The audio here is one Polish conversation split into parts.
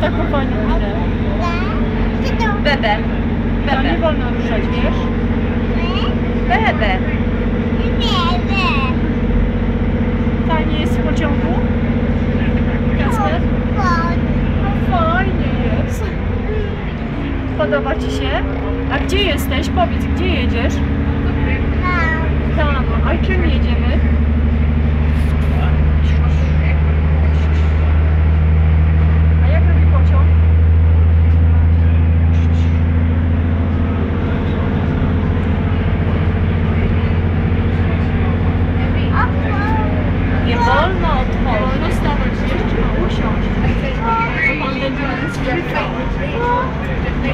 taką fajną minę. Bebe. To nie Bebe. wolno ruszać, wiesz? Bebe. Fajnie jest w pociągu? Kasper? No fajnie jest. Podoba Ci się? A gdzie jesteś? Powiedz, gdzie jedziesz? Tam.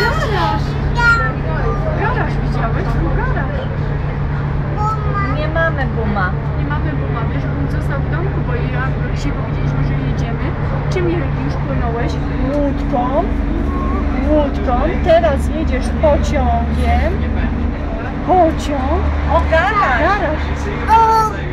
Garaż! Garaż widziałeś? Garaż. Nie mamy guma. Nie mamy, że bym został w domku, bo ja dzisiaj powiedzieliśmy, że jedziemy. Czym już płynąłeś? Łódką. Łódką. Teraz jedziesz pociągiem. Pociąg. O, garaż. Garaż.